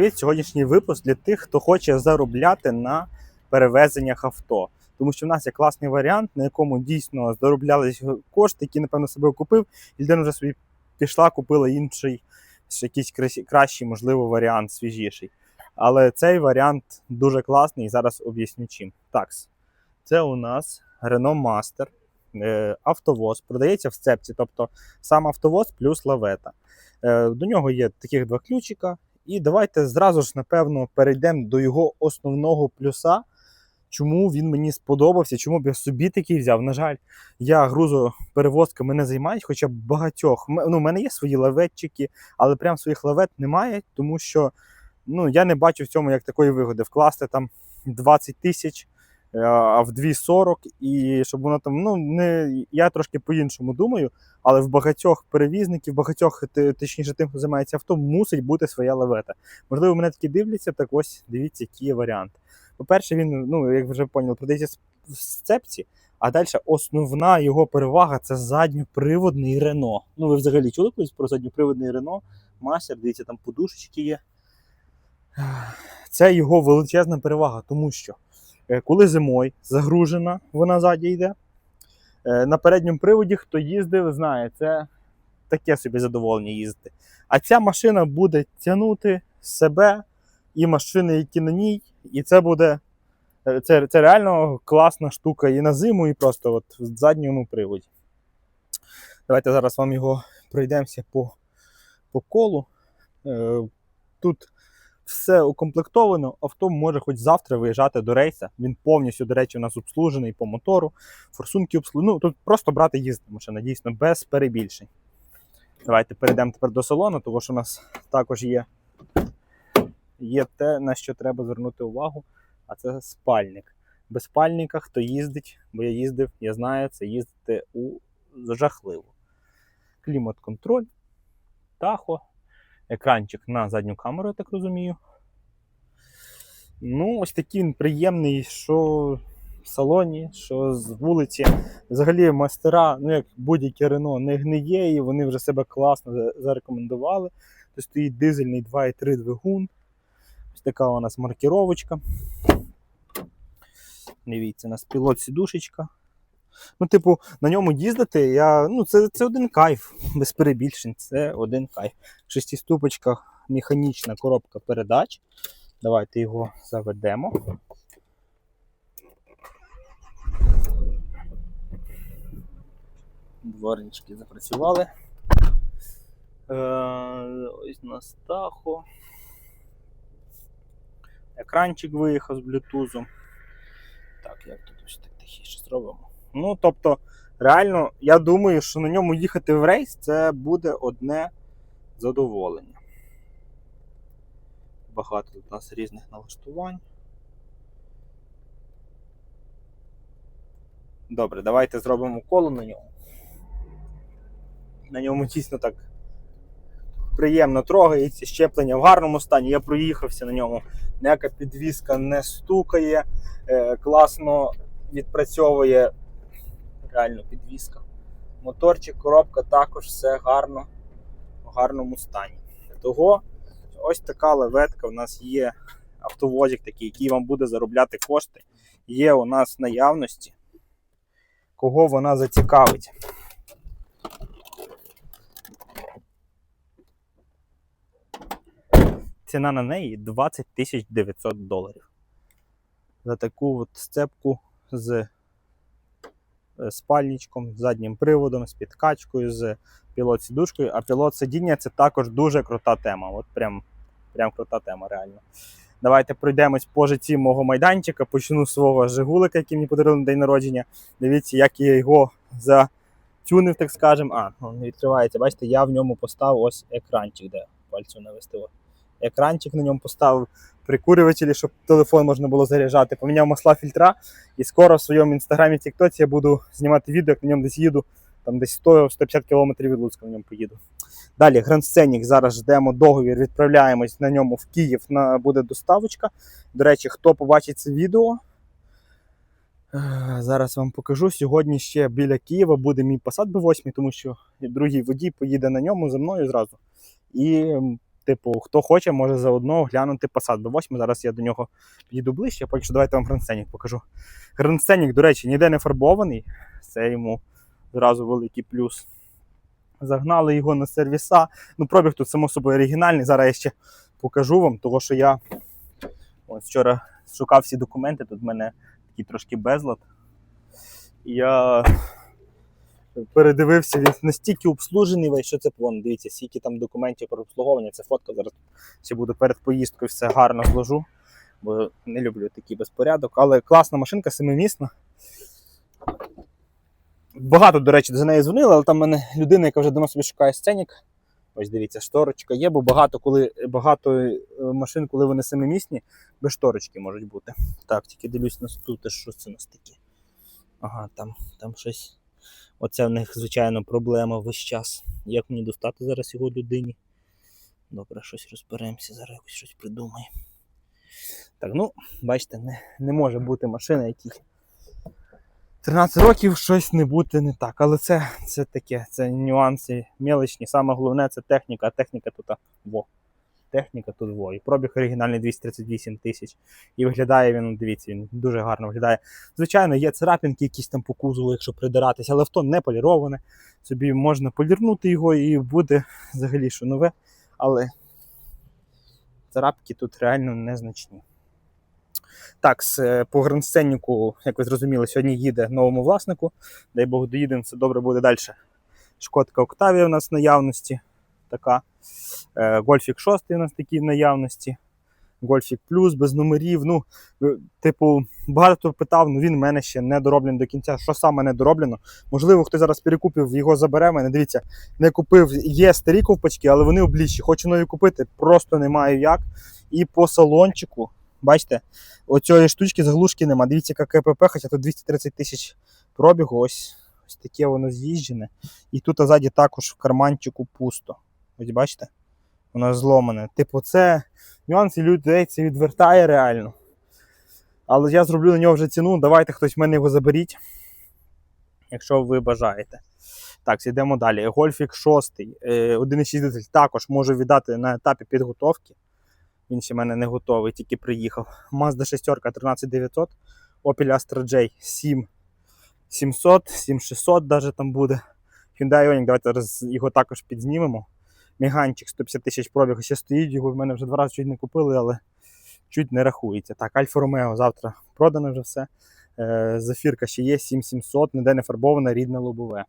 Привіт, сьогоднішній випуск для тих, хто хоче заробляти на перевезеннях авто. Тому що в нас є класний варіант, на якому дійсно зароблялись кошти, які, напевно, себе купив, і людина вже собі пішла, купила інший, якийсь кращий- можливо, варіант, свіжіший. Але цей варіант дуже класний, і зараз об'ясню чим. Так, це у нас Renault Master, е, автовоз, продається в сцепці, тобто сам автовоз плюс лавета. Е, До нього є таких два ключика. І давайте зразу ж, напевно, перейдемо до його основного плюса. Чому він мені сподобався, чому б я собі такий взяв. На жаль, я грузоперевозками не займаюсь, хоча багатьох. Ну, у мене є свої лаветчики, але прям своїх лавет немає, тому що ну, я не бачу в цьому як такої вигоди. Вкласти там 20 тисяч, а в 2,40, і щоб воно там, ну, не, я трошки по-іншому думаю. Але в багатьох перевізників, багатьох, точніше, тим, хто займається авто, мусить бути своя лавета. Можливо, мене такі дивляться, так ось дивіться, які є варіанти. По-перше, він, ну, як ви вже поняли, продається в сцепці, а далі основна його перевага це задньоприводний Рено. Ну, ви взагалі чули колись про задньоприводний Рено? Мастер, дивіться, там подушечки є. Це його величезна перевага, тому що е, коли зимою загружена, вона ззаді йде. Е, На передньому приводі, хто їздив, знає, це таке собі задоволення їздити. А ця машина буде тягнути себе і машини, які на ній, і це буде. е, Це, це реально класна штука і на зиму, і просто от в задньому приводі. Давайте зараз вам його пройдемося по, по колу. Е, Тут все укомплектовано, авто може хоч завтра виїжджати до рейса. Він повністю, до речі, у нас обслужений по мотору, форсунки обслужені. Ну, тут просто брати їздити машина, дійсно, без перебільшень. Давайте перейдемо тепер до салону, тому що у нас також є, є те, на що треба звернути увагу, а це спальник. Без спальника, хто їздить, бо я їздив, я знаю, це їздити у жахливо. Клімат-контроль, тахо, екранчик на задню камеру, я так розумію. Ну, ось такий він приємний, що в салоні, що з вулиці. Взагалі мастера, ну як будь-яке Рено, не гниє, і вони вже себе класно зарекомендували. Тут стоїть дизельний 2,3 двигун. Ось така у нас маркіровочка. Дивіться, у нас пілот сідушечка. Ну, типу, на ньому їздити, я, ну, це, це один кайф, без перебільшень, це один кайф. Шестиступочка, механічна коробка передач. Давайте його заведемо. Дворнички запрацювали. Е, ось у нас. Екранчик виїхав з блютузом. Так, як тут ось так тихіше зробимо. Ну, тобто, реально, я думаю, що на ньому їхати в рейс це буде одне задоволення. Багато тут у нас різних налаштувань. Добре, давайте зробимо коло на ньому. На ньому дійсно так приємно трогається, щеплення в гарному стані. Я проїхався на ньому. Ніяка підвіска не стукає, е, класно відпрацьовує реально підвіска. Моторчик, коробка також все гарно, в гарному стані. Того ось така леветка в нас є. Автовозик такий, який вам буде заробляти кошти. Є у нас наявності. Кого вона зацікавить. Ціна на неї 20 900 доларів. За таку от сцепку з спальничком, з заднім приводом, з підкачкою, з пілот-сідушкою. А пілот сидіння це також дуже крута тема. От прям, прям крута тема, реально. Давайте пройдемось по житті мого майданчика, почну з свого Жигулика, який мені подарили на день народження. Дивіться, як я його затюнив, так скажемо. А, ну, не відкривається. Бачите, я в ньому поставив ось екранчик, де пальцю навести. От. Екранчик на ньому поставив прикурювачі, щоб телефон можна було заряджати. Поміняв масла фільтра, і скоро в своєму інстаграмі Тіктоці я буду знімати відео, як на ньому десь їду, там десь 100-150 км від Луцька на ньому поїду. Далі Grand Scenic, зараз ждемо договір, відправляємось на ньому в Київ. На, буде доставочка. До речі, хто побачить це відео, е, зараз вам покажу. Сьогодні ще біля Києва буде мій Passat B8, тому що другий водій поїде на ньому за мною зразу. І типу, хто хоче, може заодно глянути Passat B8. Зараз я до нього підійду ближче, поки що давайте вам грандсценік покажу. Грандсценік, до речі, ніде не фарбований. Це йому зразу великий плюс. Загнали його на сервіса. Ну, пробіг тут, само собою, оригінальний. Зараз я ще покажу вам, того що я ось вчора шукав всі документи. Тут в мене такий трошки безлад. Я передивився, він настільки обслужений весь, що це вон, дивіться, скільки там документів про обслуговування. Це фотка зараз ще буду перед поїздкою все гарно зложу, бо не люблю такий безпорядок. Але класна машинка, семимісна. Багато, до речі, за неї дзвонили, але там в мене людина, яка вже давно собі шукає сценік. Ось дивіться, шторочка є, бо багато, коли, багато е, машин, коли вони семимісні, без шторочки можуть бути. Так, тільки дивлюсь на тут, що це у нас таке. Ага, там, там щось. Оце в них, звичайно, проблема весь час. Як мені достати зараз його людині? Добре, щось розберемося, зараз якось щось придумаємо. Так, ну, бачите, не, не може бути машина, якій 13 років щось не бути не так. Але це, це таке, це нюанси мелочні. Саме головне це техніка, а техніка тут во. Техніка тут во. Пробіг оригінальний 238 тисяч. І виглядає він, дивіться, він дуже гарно виглядає. Звичайно, є царапинки якісь там по кузову, якщо придиратися, але авто не поліроване. Собі можна полірнути його і буде взагалі що нове. Але царапки тут реально незначні. Так, е, по грандсценнику, як ви зрозуміли, сьогодні їде новому власнику. Дай Бог доїдемо, все добре буде далі. Шкодка Октавія у нас в наявності. Така. Е, Гольфік 6 у нас такий в наявності. Гольфік Плюс без номерів. Ну, е, типу, багато хто питав, ну він в мене ще не дороблений до кінця. Що саме не дороблено? Можливо, хто зараз перекупив, його забере мене. Дивіться, не купив, є старі ковпачки, але вони обліччі. Хочу нові купити, просто не маю як. І по салончику, бачите, оцієї штучки заглушки нема. Дивіться, яка КПП, хоча тут 230 тисяч пробігу. Ось, ось таке воно з'їжджене. І тут ззаді також в карманчику пусто. Ось бачите? Воно зломане. Типу, це нюанси людей це відвертає реально. Але я зроблю на нього вже ціну. Давайте хтось в мене його заберіть, якщо ви бажаєте. Так, йдемо далі. Гольфік 6, е, 1,6 дизель також можу віддати на етапі підготовки. Він ще в мене не готовий, тільки приїхав. Mazda 6 13900, Opel Astra J 7700, 7600 даже там буде. Hyundai Ioniq, давайте зараз його також підзнімемо. Міганчик 150 тисяч пробіг ще стоїть, його в мене вже два рази чуть не купили, але чуть не рахується. Так, Альфа Ромео завтра продано вже все. Е, Зафірка ще є 7700, ніде не фарбована, рідне лобове.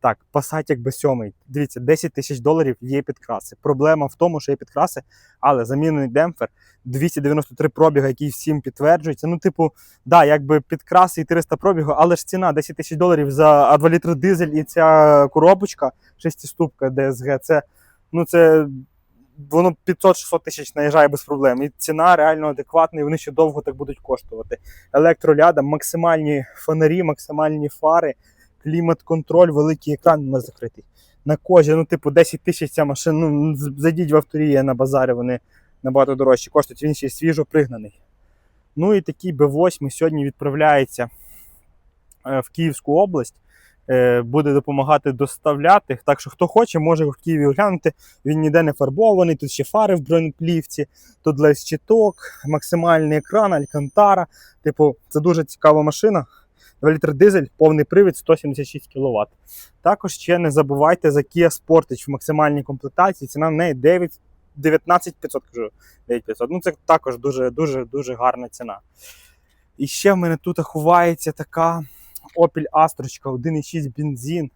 Так, Passat якби сьомий. Дивіться, 10 тисяч доларів є підкраси. Проблема в тому, що є підкраси, але замінений демпфер, 293 пробіга, які всім підтверджуються. Ну, типу, да, якби підкраси і 300 пробігу, але ж ціна 10 тисяч доларів за а 2 літри дизель і ця коробочка, шестиступка DSG, це, ну, це воно 500-600 тисяч наїжджає без проблем. І ціна реально адекватна, і вони ще довго так будуть коштувати. Електроляда, максимальні фонарі, максимальні фари, клімат-контроль, великий екран у закритий. На кожі, ну, типу, 10 тисяч ця машина. Ну, зайдіть в авторія на базарі, вони набагато дорожчі коштують, він ще й свіжо пригнаний. Ну і такий B8 сьогодні відправляється е, в Київську область. Е, Буде допомагати доставляти. Так що хто хоче, може в Києві оглянути. Він ніде не фарбований, тут ще фари в бронеплівці, тут лес щиток, максимальний екран, алькантара. Типу, це дуже цікава машина. 2 літр дизель, повний привід 176 кВт. Також ще не забувайте за Kia Sportage в максимальній комплектації. Ціна в неї 9, 19 500, кажу, 9500. Ну це також дуже дуже дуже гарна ціна. І ще в мене тут ховається така Opel Astra 1,6 бензин.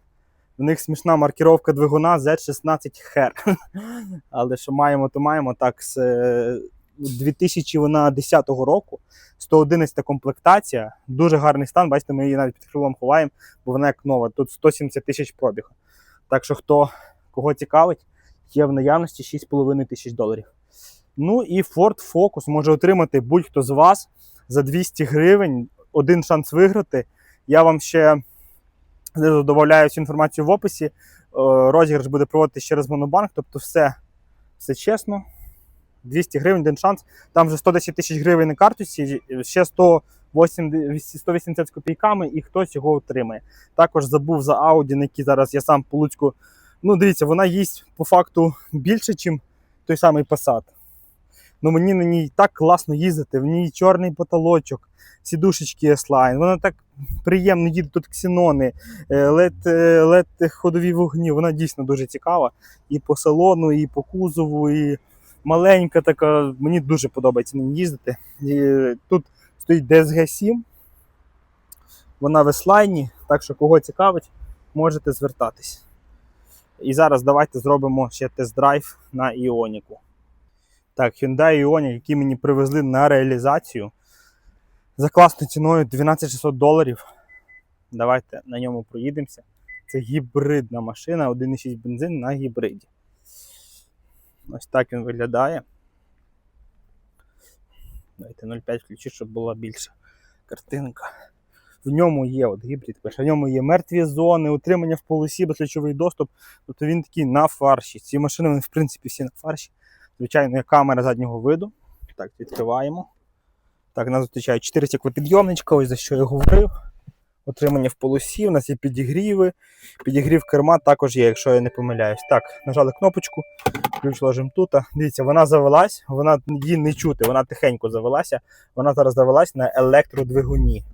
У них смішна маркіровка двигуна Z16 Her. Але що маємо, то маємо так з е, 2010 року. 111 комплектація, дуже гарний стан. Бачите, ми її навіть під крилом ховаємо, бо вона як нова. Тут 170 тисяч пробігу. Так що, хто кого цікавить, є в наявності 6,5 тисяч доларів. Ну і Ford Focus може отримати будь-хто з вас за 200 гривень. Один шанс виграти. Я вам ще додаю всю інформацію в описі. Е, Розіграш буде проводитися через Монобанк, тобто все, все чесно. 200 гривень, один шанс. Там вже 110 тисяч гривень на карточці, ще 180, 180 з копійками, і хтось його отримає. Також забув за Audi, на який зараз я сам по Луцьку. Ну, дивіться, вона їсть по факту більше, ніж той самий Passat. Ну мені на ній так класно їздити, в ній чорний потолочок, сідушечки S-Line, вона так приємно тут ксенони, е, е, ходові вогні, вона дійсно дуже цікава. І по салону, і по кузову, і маленька така. Мені дуже подобається на їздити. І тут стоїть DSG 7. Вона в S-Line, так що кого цікавить, можете звертатись. І зараз давайте зробимо ще тест-драйв на Іоніку. Так, Hyundai Ioniq, який мені привезли на реалізацію за класною ціною 12600 доларів. Давайте на ньому проїдемося. Це гібридна машина, 1,6 бензин на гібриді. Ось так він виглядає. Давайте 0,5 включити, щоб була більша картинка. В ньому є от гібрид, в ньому є мертві зони, утримання в полосі, безключовий доступ. Тобто він такий на фарші. Ці машини, вони, в принципі, всі на фарші. Звичайно, є камера заднього виду. Так, відкриваємо. Так, нас зустрічають 4 стеклопідйомничка, ось за що я говорив. Отримання в полосі, у нас є підігріви. Підігрів керма також є, якщо я не помиляюсь. Так, нажали кнопочку, ключ ложимо тут. Дивіться, вона завелась, вона її не чути, вона тихенько завелася. Вона зараз завелась на електродвигуні.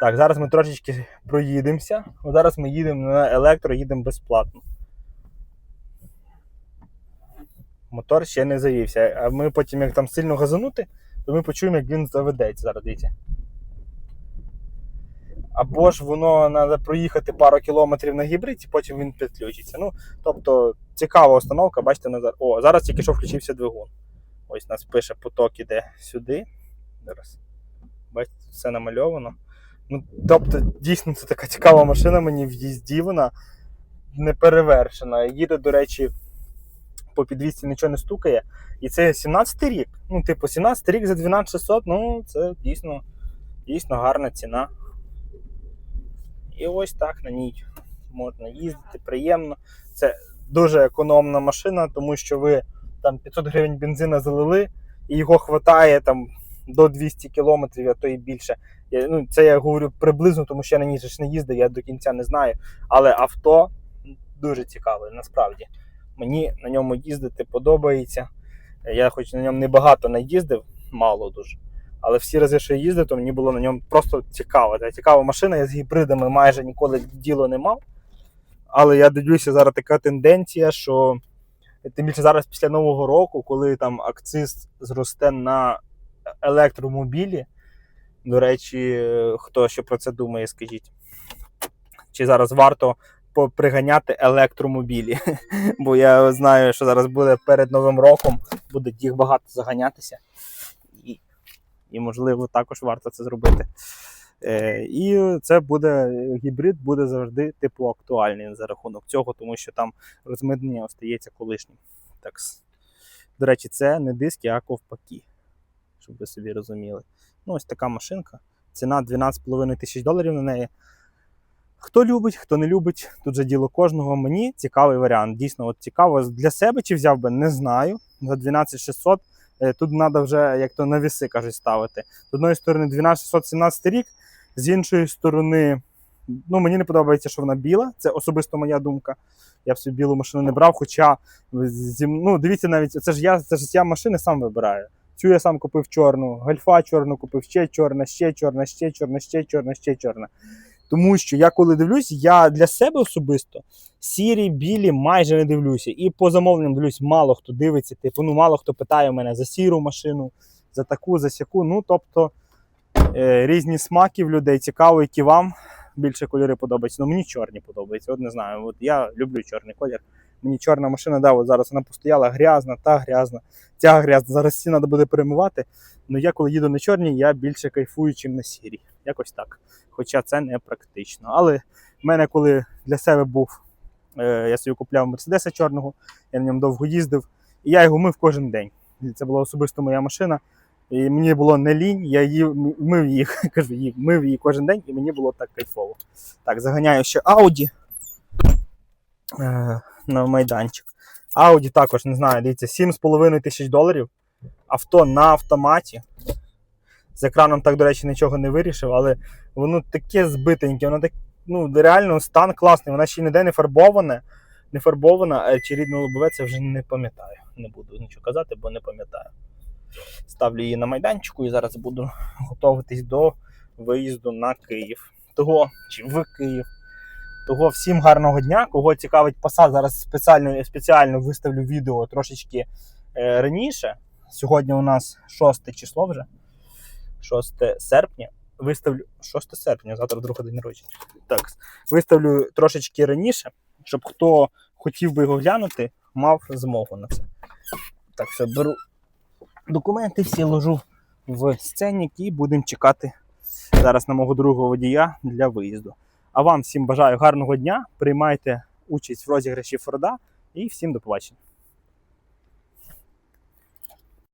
Так, зараз ми трошечки проїдемося. Зараз ми їдемо на електро, їдемо безплатно. Мотор ще не завівся. А ми потім, як там сильно газанути, то ми почуємо, як він заведеться. Зараз дивіться. Або ж воно треба проїхати пару кілометрів на гібриді, потім він підключиться. Ну, тобто, цікава установка, бачите, назад. О, зараз тільки що включився двигун. Ось нас пише поток іде сюди. Зараз. Бачите, все намальовано. Ну, тобто, дійсно, це така цікава машина мені в їзді, вона не перевершена. Їде, до речі, по підвісці нічого не стукає. І це 17 рік. Ну, типу, 17 рік за 12600, ну, це дійсно, дійсно гарна ціна. І ось так на ній можна їздити, приємно. Це дуже економна машина, тому що ви там 500 гривень бензина залили, і його хватає там до 200 кілометрів, а то і більше. Я, ну, це я говорю приблизно, тому що я на ній ж не їздив, я до кінця не знаю. Але авто дуже цікаве, насправді. Мені на ньому їздити подобається. Я хоч на ньому небагато наїздив, мало дуже. Але всі рази, що я їздив, то мені було на ньому просто цікаво. Це цікава машина, я з гібридами майже ніколи діло не мав. Але я дивлюся, зараз така тенденція, що тим більше зараз після Нового року, коли там акциз зросте на електромобілі. До речі, хто ще про це думає, скажіть. Чи зараз варто приганяти електромобілі? Бо я знаю, що зараз буде перед Новим роком, буде їх багато заганятися. І, і можливо, також варто це зробити. Е, і це буде гібрид буде завжди типу актуальний за рахунок цього, тому що там розмитнення остається колишнім. Так, до речі, це не диски, а ковпаки, щоб ви собі розуміли. Ну, ось така машинка. Ціна 12,5 тисяч доларів на неї. Хто любить, хто не любить, тут же діло кожного. Мені цікавий варіант. Дійсно, от цікаво для себе чи взяв би, не знаю. За 12600 тут треба вже, як то на віси кажуть, ставити. З одної сторони, 12617 рік, з іншої сторони, ну мені не подобається, що вона біла. Це особисто моя думка. Я б собі білу машину не брав. Хоча ну, дивіться, навіть це ж я це ж я машини сам вибираю. Цю я сам купив чорну, гальфа чорну купив, ще чорна, ще чорна, ще чорна, ще чорна, ще чорна. Тому що я коли дивлюсь, я для себе особисто сірі, білі майже не дивлюся. І по замовленням дивлюсь, мало хто дивиться, типу, ну мало хто питає мене за сіру машину, за таку, за сяку. Ну, тобто е, різні смаки в людей цікаво, які вам більше кольори подобаються. Ну мені чорні подобаються. От не знаю. От я люблю чорний колір. Мені чорна машина, да, от зараз вона постояла грязна, та грязна, ця грязна. Зараз ці треба буде перемивати. Ну я коли їду на чорній, я більше кайфую, чим на сірій. Якось так. Хоча це не практично. Але в мене, коли для себе був, е, я собі купляв Мерседеса чорного, я на ньому довго їздив, і я його мив кожен день. Це була особисто моя машина. І мені було не лінь, я її мив її, кажу, її, мив її кожен день, і мені було так кайфово. Так, заганяю ще Audi е, на майданчик. Audi також, не знаю, дивіться, 7,5 тисяч доларів. Авто на автоматі. З екраном так, до речі, нічого не вирішив, але воно таке збитеньке, воно так, ну, реально стан класний, воно ще ніде не фарбоване. не фарбована, а чи рідне лобове, це вже не пам'ятаю. Не буду нічого казати, бо не пам'ятаю. Ставлю її на майданчику і зараз буду готуватись до виїзду на Київ. Того чи в Київ. Того всім гарного дня. Кого цікавить посад, зараз спеціально, спеціально виставлю відео трошечки е, раніше. Сьогодні у нас 6 число вже. 6 серпня. Виставлю 6 серпня, завтра друга день народження. Так, виставлю трошечки раніше, щоб хто хотів би його глянути, мав змогу на це. Так, все, беру документи, всі ложу в сценник і будемо чекати зараз на мого другого водія для виїзду. А вам всім бажаю гарного дня, приймайте участь в розіграші Форда і всім до побачення.